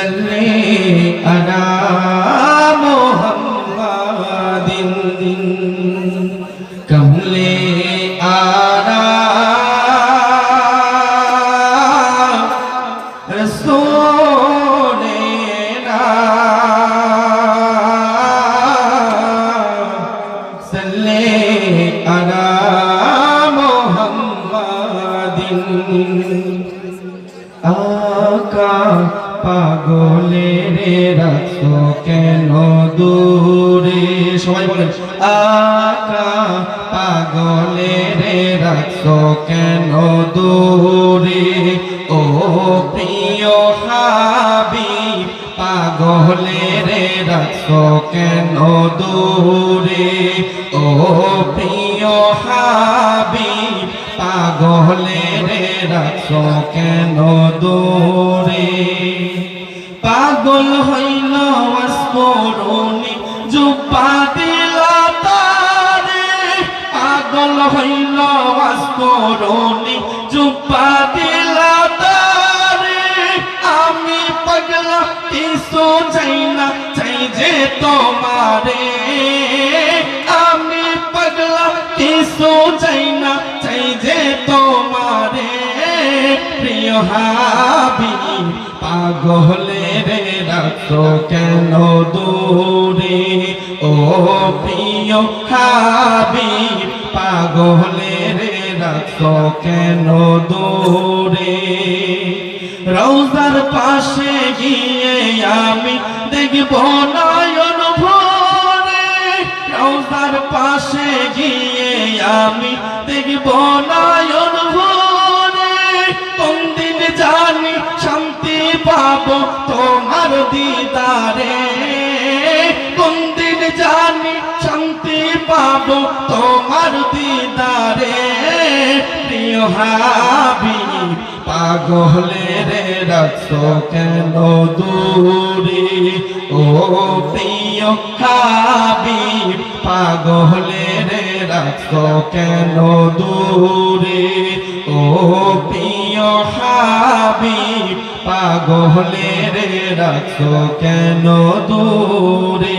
আনা মোহাম্মদিন কমলে আনা রসোলেনা সাল্লে আলা মোহাম্মদিন আকা পাগলের রাখো কেন দূরে? সবাই বলেন, আকা, পাগলের রাখো কেন দূরে? ও প্রিয় হাবি পাগলের রাখো কেন দূরে? ও প্রিয় হাবি পাগলের রাখো কেন দূরে? পাগল হইল স্মরণে জুপা দিল তারে। পাগল হইল স্মরণে জুপা দিল তারে। আমি পাগলা, কিছু চাই না, চাই যে তোমারে। আমি পাগলা, কিছু চাই না, চাই যে তোমারে। প্রিয় হাবি পাগলে রে রাখো কেন দূরে, ও প্রিয় হাবি পাগলে রে রাখো কেন দূরে? রৌজার পাশে গিয়ে আমি দেখব নয়ন ভরে। রৌজার পাশে গিয়ে আমি দেখব নয়ন দিদারে কোন দিন জানি শান্তি পাবো তোমার দিদারে। প্রিয় হাবি পাগলে রে রাখো কেন দূরে? ও প্রিয় হাবি পাগলে রে রাখো কেন দূরে? পাগলে রে রাখো কেন দূরে